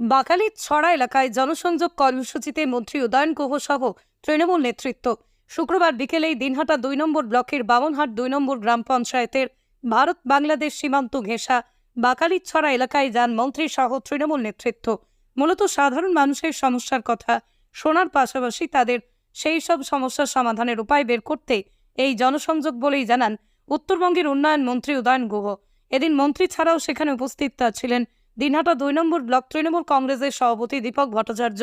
বাকালির ছড়া এলাকায় জনসংযোগ কর্মসূচিতে মন্ত্রী উদয়ন গুহ সহ তৃণমূল নেতৃত্ব। শুক্রবার বিকেলেই দিনহাটা দুই নম্বর ব্লকের বামনহাট দুই নম্বর গ্রাম পঞ্চায়েতের ভারত বাংলাদেশ সীমান্ত ঘেঁষা বাকালির ছড়া এলাকায় যান মন্ত্রী সহ তৃণমূল নেতৃত্ব। মূলত সাধারণ মানুষের সমস্যার কথা শোনার পাশাপাশি তাদের সেই সব সমস্যার সমাধানের উপায় বের করতে এই জনসংযোগ বলেই জানান উত্তরবঙ্গের উন্নয়ন মন্ত্রী উদয়ন গুহ। এদিন মন্ত্রী ছাড়াও সেখানে উপস্থিত ছিলেন দিনহাটা দুই নম্বর ব্লক তৃণমূল কংগ্রেসের সভাপতি দীপক ভট্টাচার্য,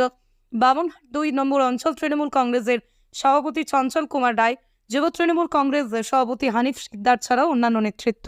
বামনহাট দুই নম্বর অঞ্চল তৃণমূল কংগ্রেসের সভাপতি চঞ্চল কুমার রায়, যুব তৃণমূল কংগ্রেসের সভাপতি হানিফ সিকদার ছাড়াও অন্যান্য নেতৃত্ব।